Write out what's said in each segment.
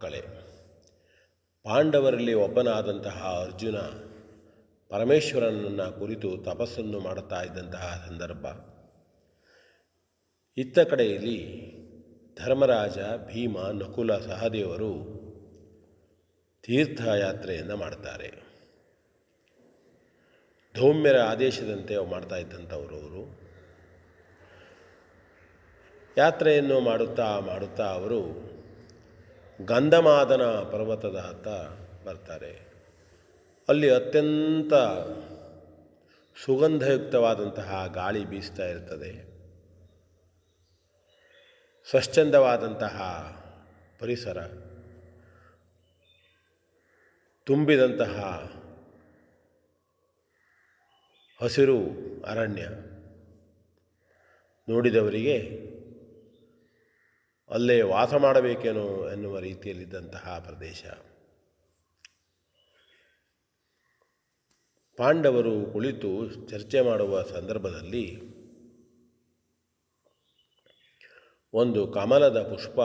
ಕಳೆ ಪಾಂಡವರಲ್ಲಿ ಒಬ್ಬನಾದಂತಹ ಅರ್ಜುನ ಪರಮೇಶ್ವರನನ್ನು ಕುರಿತು ತಪಸ್ಸನ್ನು ಮಾಡುತ್ತಾ ಇದ್ದಂತಹ ಸಂದರ್ಭ. ಇತ್ತ ಕಡೆಯಲ್ಲಿ ಧರ್ಮರಾಜ, ಭೀಮ, ನಕುಲ, ಸಹದೇವರು ತೀರ್ಥಯಾತ್ರೆಯನ್ನು ಮಾಡ್ತಾರೆ. ಧೌಮ್ಯರ ಆದೇಶದಂತೆ ಮಾಡ್ತಾ ಇದ್ದಂಥವರು ಅವರು. ಯಾತ್ರೆಯನ್ನು ಮಾಡುತ್ತಾ ಮಾಡುತ್ತಾ ಅವರು ಗಂಧಮಾದನ ಪರ್ವತದ ಹತ್ತ ಬರ್ತಾರೆ. ಅಲ್ಲಿ ಅತ್ಯಂತ ಸುಗಂಧಯುಕ್ತವಾದಂತಹ ಗಾಳಿ ಬೀಸ್ತಾ ಇರ್ತದೆ. ಸ್ವಚ್ಛಂದವಾದಂತಹ ಪರಿಸರ, ತುಂಬಿದಂತಹ ಹಸಿರು ಅರಣ್ಯ ನೋಡಿದವರಿಗೆ ಅಲ್ಲೇ ವಾಸ ಮಾಡಬೇಕೇನೋ ಎನ್ನುವ ರೀತಿಯಲ್ಲಿದ್ದಂತಹ ಪ್ರದೇಶ. ಪಾಂಡವರು ಕುಳಿತು ಚರ್ಚೆ ಮಾಡುವ ಸಂದರ್ಭದಲ್ಲಿ ಒಂದು ಕಮಲದ ಪುಷ್ಪ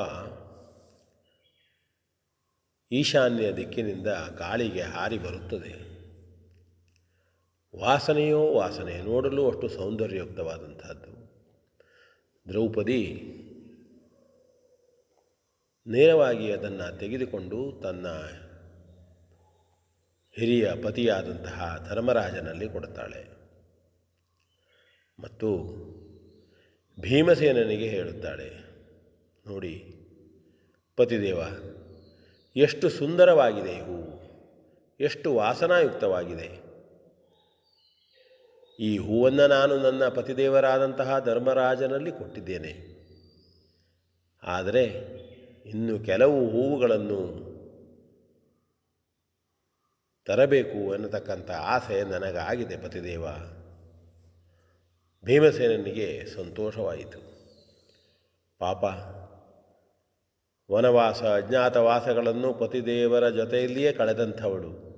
ಈಶಾನ್ಯ ದಿಕ್ಕಿನಿಂದ ಗಾಳಿಗೆ ಹಾರಿ ಬರುತ್ತದೆ. ವಾಸನೆಯೋ ವಾಸನೆ ನೋಡಲು ಅಷ್ಟು ಸೌಂದರ್ಯಯುಕ್ತವಾದಂಥದ್ದು ದ್ರೌಪದಿ ನೇರವಾಗಿ ಅದನ್ನು ತೆಗೆದುಕೊಂಡು ತನ್ನ ಹಿರಿಯ ಪತಿಯಾದಂತಹ ಧರ್ಮರಾಜನಲ್ಲಿ ಕೊಡುತ್ತಾಳೆ. ಮತ್ತು ಭೀಮಸೇನನಿಗೆ ಹೇಳುತ್ತಾಳೆ, ನೋಡಿ, ಪತಿದೇವ, ಎಷ್ಟು ಸುಂದರವಾಗಿದೆ ಹೂವು, ಎಷ್ಟು ವಾಸನಾಯುಕ್ತವಾಗಿದೆ. ಈ ಹೂವನ್ನು ನಾನು ನನ್ನ ಪತಿದೇವರಾದಂತಹ ಧರ್ಮರಾಜನಲ್ಲಿ ಕೊಟ್ಟಿದ್ದೇನೆ. ಆದರೆ ಇನ್ನು ಕೆಲವು ಹೂವುಗಳನ್ನು ತರಬೇಕು ಎನ್ನತಕ್ಕಂಥ ಆಸೆ ನನಗಾಗಿದೆ ಪತಿದೇವ. ಭೀಮಸೇನನಿಗೆ ಸಂತೋಷವಾಯಿತು. ಪಾಪ, ವನವಾಸ, ಅಜ್ಞಾತವಾಸಗಳನ್ನು ಪತಿದೇವರ ಜೊತೆಯಲ್ಲಿಯೇ ಕಳೆದಂಥವಳು.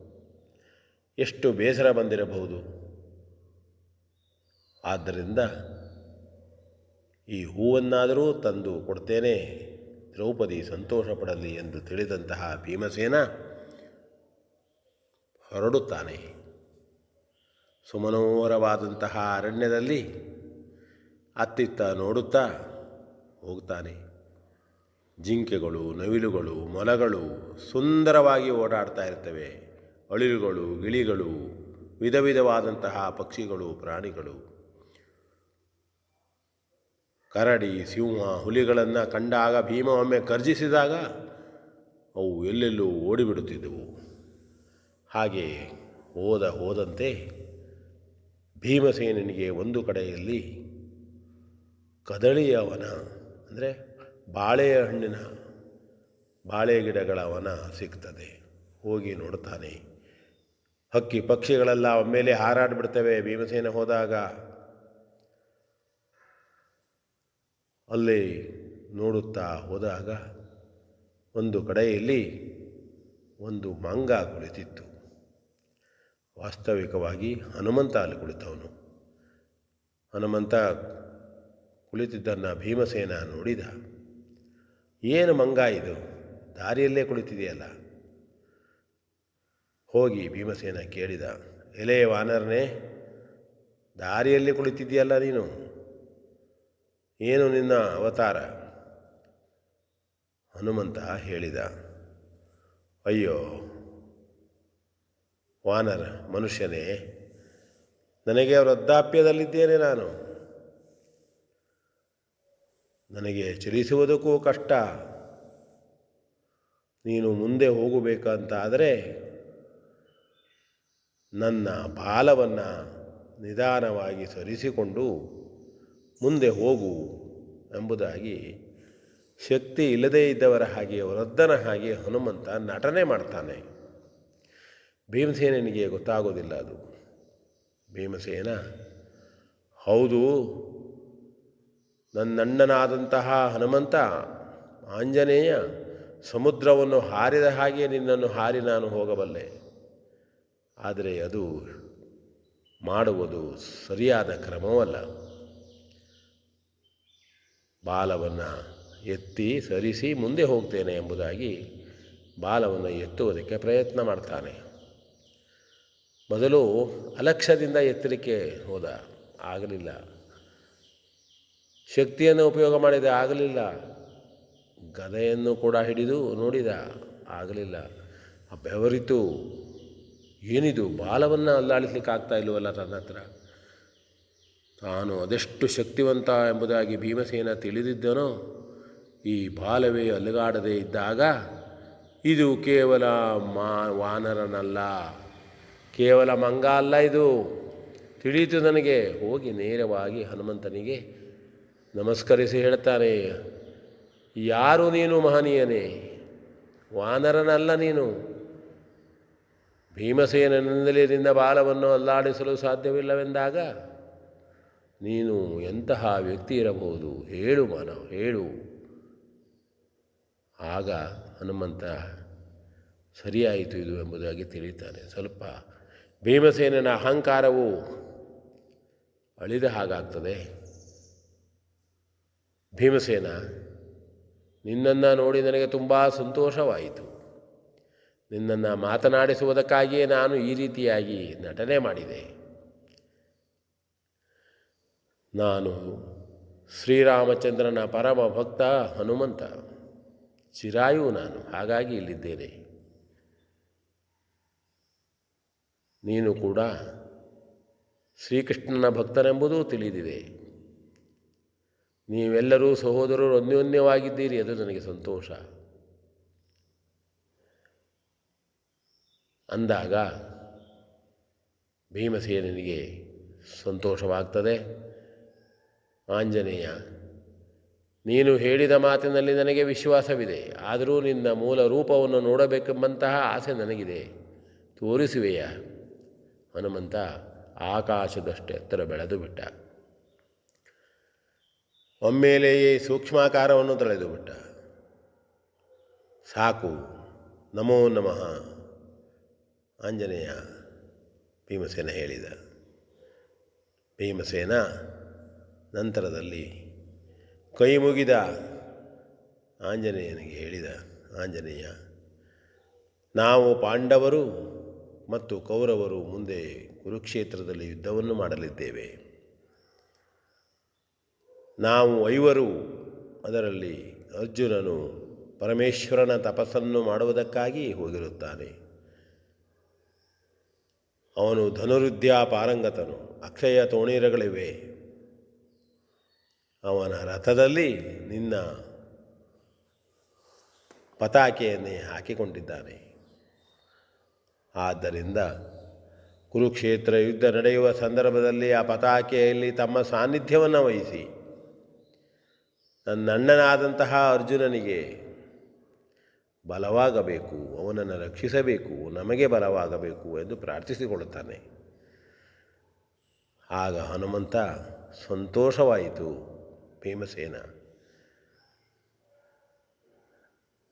ಎಷ್ಟು ಬೇಸರ ಬಂದಿರಬಹುದು. ಆದ್ದರಿಂದ ಈ ಹೂವನ್ನಾದರೂ ತಂದು ಕೊಡ್ತೇನೆ. ದ್ರೌಪದಿ ಸಂತೋಷಪಡಲಿ ಎಂದು ತಿಳಿದಂತಹ ಭೀಮಸೇನ ಹೊರಡುತ್ತಾನೆ. ಸುಮನೋಹರವಾದಂತಹ ಅರಣ್ಯದಲ್ಲಿ ಅತ್ತಿತ್ತ ನೋಡುತ್ತಾ ಹೋಗ್ತಾನೆ. ಜಿಂಕೆಗಳು, ನವಿಲುಗಳು, ಮೊಲಗಳು ಸುಂದರವಾಗಿ ಓಡಾಡ್ತಾ ಇರ್ತವೆ ಅಳಿಲುಗಳು, ಗಿಳಿಗಳು ವಿಧ ವಿಧವಾದಂತಹ ಪಕ್ಷಿಗಳು, ಪ್ರಾಣಿಗಳು. ಕರಡಿ, ಸಿಂಹ ಹುಲಿಗಳನ್ನು ಕಂಡಾಗ ಭೀಮ ಒಮ್ಮೆ ಕರ್ಜಿಸಿದಾಗ ಅವು ಎಲ್ಲೆಲ್ಲೂ ಓಡಿಬಿಡುತ್ತಿದ್ದವು. ಹಾಗೆ ಹೋದ ಹೋದಂತೆ ಭೀಮಸೇನನಿಗೆ ಒಂದು ಕಡೆಯಲ್ಲಿ ಕದಳಿಯ ವನ ಅಂದರೆ ಬಾಳೆಯ ಹಣ್ಣಿನ ಬಾಳೆ ಗಿಡಗಳ ವನ ಸಿಗ್ತದೆ. ಹೋಗಿ ನೋಡ್ತಾನೆ ಹಕ್ಕಿ ಪಕ್ಷಿಗಳೆಲ್ಲ ಒಮ್ಮೆಲೆ ಹಾರಾಡಿಬಿಡ್ತವೆ. ಭೀಮಸೇನ ಹೋದಾಗ ಅಲ್ಲಿ ನೋಡುತ್ತಾ ಹೋದಾಗ ಒಂದು ಕಡೆಯಲ್ಲಿ ಒಂದು ಮಂಗ ಕುಳಿತಿತ್ತು. ವಾಸ್ತವಿಕವಾಗಿ ಹನುಮಂತ ಅಲ್ಲಿ ಕುಳಿತವನು. ಹನುಮಂತ ಕುಳಿತಿದ್ದನ್ನು ಭೀಮಸೇನ ನೋಡಿದ. ಏನು ಮಂಗ ಇದು? ದಾರಿಯಲ್ಲೇ ಕುಳಿತಿದೆಯಲ್ಲ? ಹೋಗಿ ಭೀಮಸೇನ ಕೇಳಿದ. ಎಲೆಯ ವಾನರನೇ, ದಾರಿಯಲ್ಲಿ ಕುಳಿತಿದೆಯಲ್ಲ ನೀನು? ಏನು ನಿನ್ನ ಅವತಾರ? ಹನುಮಂತ ಹೇಳಿದ, ಅಯ್ಯೋ, ವಾನರ ಮನುಷ್ಯನೇ, ನನಗೆ ವೃದ್ಧಾಪ್ಯದಲ್ಲಿದ್ದೇನೆ ನಾನು. ನನಗೆ ಚಲಿಸುವುದಕ್ಕೂ ಕಷ್ಟ. ನೀನು ಮುಂದೆ ಹೋಗಬೇಕಂತಾದರೆ ನನ್ನ ಬಾಲವನ್ನು ನಿಧಾನವಾಗಿ ಸರಿಸಿಕೊಂಡು ಮುಂದೆ ಹೋಗು ಎಂಬುದಾಗಿ ಶಕ್ತಿ ಇಲ್ಲದೇ ಇದ್ದವರ ಹಾಗೆ ವೃದ್ಧನ ಹಾಗೆ ಹನುಮಂತ ನಟನೆ ಮಾಡ್ತಾನೆ. ಭೀಮಸೇನಿಗೆ ಗೊತ್ತಾಗೋದಿಲ್ಲ ಅದು. ಭೀಮಸೇನ, ಹೌದು, ನನ್ನಣ್ಣನಾದಂತಹ ಹನುಮಂತ, ಆಂಜನೇಯ, ಸಮುದ್ರವನ್ನು ಹಾರಿದ ಹಾಗೆ ನಿನ್ನನ್ನು ಹಾರಿ ನಾನು ಹೋಗಬಲ್ಲೆ. ಆದರೆ ಅದು ಮಾಡುವುದು ಸರಿಯಾದ ಕ್ರಮವಲ್ಲ. ಬಾಲವನ್ನು ಎತ್ತಿ ಸರಿಸಿ ಮುಂದೆ ಹೋಗ್ತೇನೆ ಎಂಬುದಾಗಿ ಬಾಲವನ್ನು ಎತ್ತುವುದಕ್ಕೆ ಪ್ರಯತ್ನ ಮಾಡ್ತಾನೆ. ಮೊದಲು ಅಲಕ್ಷ್ಯದಿಂದ ಎತ್ತಲಿಕ್ಕೆ ಹೋದ. ಆಗಲಿಲ್ಲ. ಶಕ್ತಿಯನ್ನು ಉಪಯೋಗ ಮಾಡಿದ, ಆಗಲಿಲ್ಲ. ಗದೆಯನ್ನು ಕೂಡ ಹಿಡಿದು ನೋಡಿದ, ಆಗಲಿಲ್ಲ. ಬೆವರಿತು. ಏನಿದು? ಬಾಲವನ್ನು ಅಲ್ಲಾಡಿಸ್ಲಿಕ್ಕೆ ಆಗ್ತಾ ಇಲ್ವಲ್ಲ ತನ್ನ ಹತ್ರ ತಾನು ಅದೆಷ್ಟು ಶಕ್ತಿವಂತ ಎಂಬುದಾಗಿ ಭೀಮಸೇನ ತಿಳಿದಿದ್ದನೋ, ಈ ಬಾಲವೇ ಅಲುಗಾಡದೆ ಇದ್ದಾಗ ಇದು ಕೇವಲ ಮಾ ವಾನರನಲ್ಲ, ಕೇವಲ ಮಂಗ ಅಲ್ಲ ಇದು. ತಿಳಿಯಿತು ನನಗೆ ಹೋಗಿ ನೇರವಾಗಿ ಹನುಮಂತನಿಗೆ ನಮಸ್ಕರಿಸಿ ಹೇಳ್ತಾನೆ ಯಾರು ನೀನು ಮಹನೀಯನೇ? ವಾನರನಲ್ಲ ನೀನು. ಭೀಮಸೇನನಿಂದಲೇ ನಿನ್ನ ಬಾಲವನ್ನು ಅಲ್ಲಾಡಿಸಲು ಸಾಧ್ಯವಿಲ್ಲವೆಂದಾಗ ನೀನು ಎಂತಹ ವ್ಯಕ್ತಿ ಇರಬಹುದು? ಹೇಳು ಮಾನವ, ಹೇಳು. ಆಗ ಹನುಮಂತ, ಸರಿಯಾಯಿತು ಇದು ಎಂಬುದಾಗಿ ತಿಳಿತಾನೆ ಸ್ವಲ್ಪ ಭೀಮಸೇನನ ಅಹಂಕಾರವು ಅಳಿದ ಹಾಗಾಗ್ತದೆ. ಭೀಮಸೇನ, ನಿನ್ನನ್ನು ನೋಡಿ ನನಗೆ ತುಂಬ ಸಂತೋಷವಾಯಿತು. ನಿನ್ನನ್ನು ಮಾತನಾಡಿಸುವುದಕ್ಕಾಗಿಯೇ ನಾನು ಈ ರೀತಿಯಾಗಿ ನಟನೆ ಮಾಡಿದೆ. ನಾನು ಶ್ರೀರಾಮಚಂದ್ರನ ಪರಮ ಭಕ್ತ ಹನುಮಂತ. ಚಿರಾಯು ನಾನು, ಹಾಗಾಗಿ ಇಲ್ಲಿದ್ದೇನೆ. ನೀನು ಕೂಡ ಶ್ರೀಕೃಷ್ಣನ ಭಕ್ತನೆಂಬುದೂ ತಿಳಿದಿದೆ. ನೀವೆಲ್ಲರೂ ಸಹೋದರರು ಅನ್ಯೋನ್ಯವಾಗಿದ್ದೀರಿ ಅದು ನನಗೆ ಸಂತೋಷ. ಅಂದಾಗ ಭೀಮಸೇನಿಗೆ ಸಂತೋಷವಾಗ್ತದೆ. ಆಂಜನೇಯ, ನೀನು ಹೇಳಿದ ಮಾತಿನಲ್ಲಿ ನನಗೆ ವಿಶ್ವಾಸವಿದೆ, ಆದರೂ ನಿನ್ನ ಮೂಲ ರೂಪವನ್ನು ನೋಡಬೇಕೆಂಬಂತಹ ಆಸೆ ನನಗಿದೆ. ತೋರಿಸುವೆಯ? ಹನುಮಂತ ಆಕಾಶದಷ್ಟು ಎತ್ತರ ಬೆಳೆದು ಬಿಟ್ಟ. ಒಮ್ಮೆಲೆಯೇ ಸೂಕ್ಷ್ಮಾಕಾರವನ್ನು ತಳೆದು ಬಿಟ್ಟ. ಸಾಕು, ನಮೋ ನಮಃ, ಆಂಜನೇಯ ಭೀಮಸೇನ ಹೇಳಿದ. ಭೀಮಸೇನ ನಂತರದಲ್ಲಿ ಕೈ ಮುಗಿದ ಆಂಜನೇಯನಿಗೆ ಹೇಳಿದ, ಆಂಜನೇಯ, ನಾವು ಪಾಂಡವರು ಮತ್ತು ಕೌರವರು ಮುಂದೆ ಕುರುಕ್ಷೇತ್ರದಲ್ಲಿ ಯುದ್ಧವನ್ನು ಮಾಡಲಿದ್ದೇವೆ. ನಾವು ಐವರು, ಅದರಲ್ಲಿ ಅರ್ಜುನನು ಪರಮೇಶ್ವರನ ತಪಸ್ಸನ್ನು ಮಾಡುವುದಕ್ಕಾಗಿ ಹೋಗಿರುತ್ತಾನೆ. ಅವನು ಧನುರುದ್ಯಾ ಪಾರಂಗತನು ಅಕ್ಷಯ ತೋಣೀರಗಳಿವೆ. ಅವನ ರಥದಲ್ಲಿ ನಿನ್ನ ಪತಾಕೆಯನ್ನೇ ಹಾಕಿಕೊಂಡಿದ್ದಾನೆ. ಆದ್ದರಿಂದ ಕುರುಕ್ಷೇತ್ರ ಯುದ್ಧ ನಡೆಯುವ ಸಂದರ್ಭದಲ್ಲಿ ಆ ಪತಾಕೆಯಲ್ಲಿ ತಮ್ಮ ಸಾನ್ನಿಧ್ಯವನ್ನು ವಹಿಸಿ. ನನ್ನಣ್ಣನಾದಂತಹ ಅರ್ಜುನನಿಗೆ ಬಲವಾಗಬೇಕು, ಅವನನ್ನು ರಕ್ಷಿಸಬೇಕು, ನಮಗೆ ಬಲವಾಗಬೇಕು ಎಂದು ಪ್ರಾರ್ಥಿಸಿಕೊಳ್ಳುತ್ತಾನೆ. ಆಗ ಹನುಮಂತ ಸಂತೋಷವಾಯಿತು. ಭೀಮಸೇನ.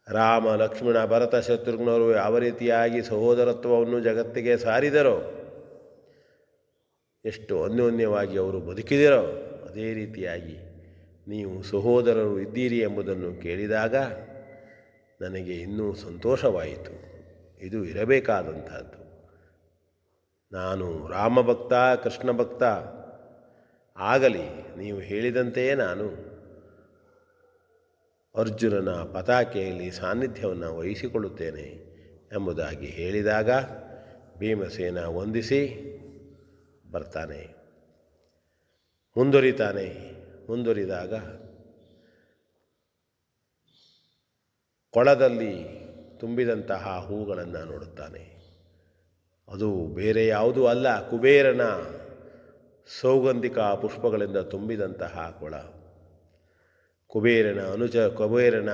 ರಾಮ, ಲಕ್ಷ್ಮಣ, ಭರತ ಶತ್ರುಘ್ನವರು ಯಾವ ರೀತಿಯಾಗಿ ಸಹೋದರತ್ವವನ್ನು ಜಗತ್ತಿಗೆ ಸಾರಿದರೋ, ಎಷ್ಟು ಅನ್ಯೋನ್ಯವಾಗಿ ಅವರು ಬದುಕಿದರೋ, ಅದೇ ರೀತಿಯಾಗಿ ನೀವು ಸಹೋದರರು ಇದ್ದೀರಿ ಎಂಬುದನ್ನು ಕೇಳಿದಾಗ ನನಗೆ ಇನ್ನೂ ಸಂತೋಷವಾಯಿತು. ಇದು ಇರಬೇಕಾದಂಥದ್ದು. ನಾನು ರಾಮಭಕ್ತ ಕೃಷ್ಣ ಭಕ್ತ ಆಗಲಿ, ನೀವು ಹೇಳಿದಂತೆಯೇ ನಾನು. ಅರ್ಜುನನ ಪತಾಕೆಯಲ್ಲಿ ಸಾನ್ನಿಧ್ಯವನ್ನು ವಹಿಸಿಕೊಳ್ಳುತ್ತೇನೆ ಎಂಬುದಾಗಿ ಹೇಳಿದಾಗ ಭೀಮಸೇನ ವಂದಿಸಿ ಬರ್ತಾನೆ. ಮುಂದುವರಿತಾನೆ ಮುಂದುವರಿದಾಗ ಕೊಳದಲ್ಲಿ ತುಂಬಿದಂತಹ ಹೂಗಳನ್ನು ನೋಡುತ್ತಾನೆ. ಅದು ಬೇರೆ ಯಾವುದೂ ಅಲ್ಲ, ಕುಬೇರನ ಸೌಗಂಧಿಕ ಪುಷ್ಪಗಳಿಂದ ತುಂಬಿದಂತಹ ಕೊಳ. ಕುಬೇರನ ಅನುಜ, ಕುಬೇರನ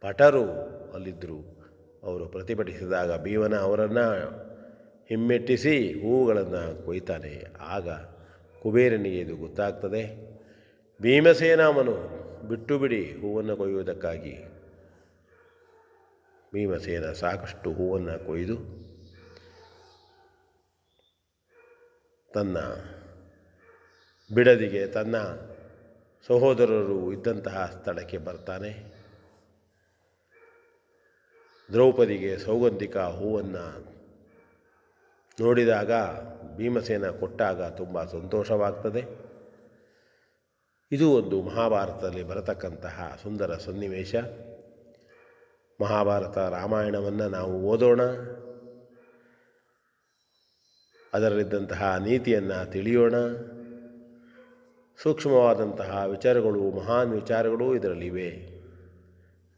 ಪಟರು ಅಲ್ಲಿದ್ದರು. ಅವರು ಪ್ರತಿಭಟಿಸಿದಾಗ ಭೀಮನ ಅವರನ್ನು ಹಿಮ್ಮೆಟ್ಟಿಸಿ ಹೂವುಗಳನ್ನು ಕೊಯ್ತಾನೆ. ಆಗ ಕುಬೇರನಿಗೆ ಇದು ಗೊತ್ತಾಗ್ತದೆ, ಭೀಮಸೇನಾಮನು ಬಿಟ್ಟು ಬಿಡಿ ಹೂವನ್ನು ಕೊಯ್ಯುವುದಕ್ಕಾಗಿ. ಭೀಮಸೇನ ಸಾಕಷ್ಟು ಹೂವನ್ನು ಕೊಯ್ದು ತನ್ನ ಬಿಡದಿಗೆ ತನ್ನ ಸಹೋದರರು ಇದ್ದಂತಹ ಸ್ಥಳಕ್ಕೆ ಬರ್ತಾನೆ. ದ್ರೌಪದಿಗೆ ಸೌಗಂಧಿಕ ಹೂವನ್ನು ನೋಡಿದಾಗ ಭೀಮಸೇನ ಕೊಟ್ಟಾಗ ತುಂಬ ಸಂತೋಷವಾಗ್ತದೆ. ಇದು ಒಂದು ಮಹಾಭಾರತದಲ್ಲಿ ಬರತಕ್ಕಂತಹ ಸುಂದರ ಸನ್ನಿವೇಶ. ಮಹಾಭಾರತ ರಾಮಾಯಣವನ್ನು ನಾವು ಓದೋಣ. ಅದರಲ್ಲಿದ್ದಂತಹ ನೀತಿಯನ್ನು ತಿಳಿಯೋಣ. ಸೂಕ್ಷ್ಮವಾದಂತಹ ವಿಚಾರಗಳು, ಮಹಾನ್ ವಿಚಾರಗಳು ಇದರಲ್ಲಿವೆ.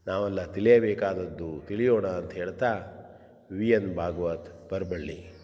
ನಾವೆಲ್ಲ ತಿಳಿಯಬೇಕಾದದ್ದು ತಿಳಿಯೋಣ ಅಂತ ಹೇಳ್ತಾ, ವಿ ಎನ್ ಭಾಗವತ್ ಬರಬಳ್ಳಿ.